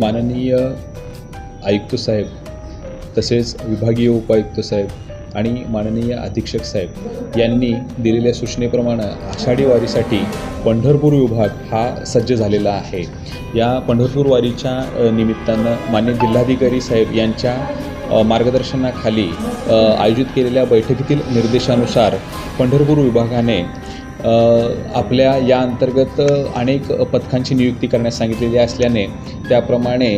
माननीय आयुक्त साहेब तसेच विभागीय उपायुक्त साहेब आणि माननीय अधीक्षक साहेब यांनी दिलेल्या सूचनेप्रमाणे आषाढी वारीसाठी पंढरपूर विभाग हा सज्ज झालेला आहे. या पंढरपूर वारीच्या निमित्तानं मान्य जिल्हाधिकारी साहेब यांच्या मार्गदर्शनाखाली आयोजित केलेल्या बैठकीतील निर्देशानुसार पंढरपूर विभागाने आपल्या या अंतर्गत अनेक पथकांची नियुक्ती करण्यास सांगितलेली असल्याने त्याप्रमाणे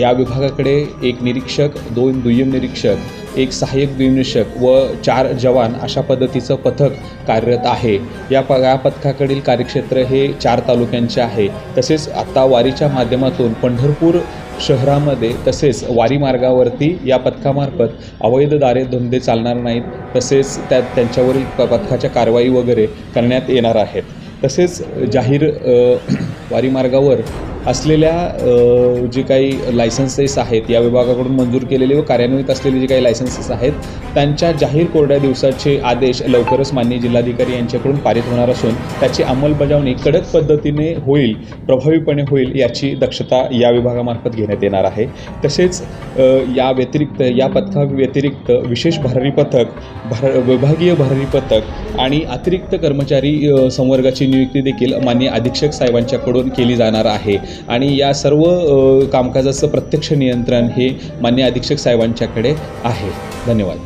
या विभागाकडे एक निरीक्षक दोन दुय्यम निरीक्षक एक सहाय्यक द्विनिरीक्षक व चार जवान अशा पद्धतीचं पथक कार्यरत आहे. या प या पथकाकडील कार्यक्षेत्र हे चार तालुक्यांचे आहे. तसेच आत्ता वारीच्या माध्यमातून पंढरपूर शहरामध्ये तसेच वारी मार्गावरती या पथकामार्फत अवैध दारे धंदे चालणार नाहीत तसेच त्या त्यांच्यावरील प पथकाच्या कारवाई वगैरे करण्यात येणार आहेत. तसेच जाहीर वारीमार्गावर वारी मार्गावर असलेल्या जे काही लायसन्सेस आहेत या विभागाकडून मंजूर केलेले व कार्यान्वित असलेले जे काही लायसन्सेस आहेत त्यांच्या जाहीर कोरड्या दिवसाचे आदेश लवकरच मान्य जिल्हाधिकारी यांच्याकडून पारित होणार असून त्याची अंमलबजावणी कडक पद्धतीने होईल प्रभावीपणे होईल याची दक्षता या विभागामार्फत घेण्यात येणार आहे. तसेच या व्यतिरिक्त या पथका व्यतिरिक्त विशेष भरारी पथक भर विभागीय भरारी पथक आणि अतिरिक्त कर्मचारी संवर्गाची नियुक्ती देखील मान्य अधीक्षक साहेबांच्याकडून केली जाणार आहे. आणि या सर्व कामकाजाचं प्रत्यक्ष नियंत्रण हे मान्य अधीक्षक साहेबांच्याकडे आहे. धन्यवाद.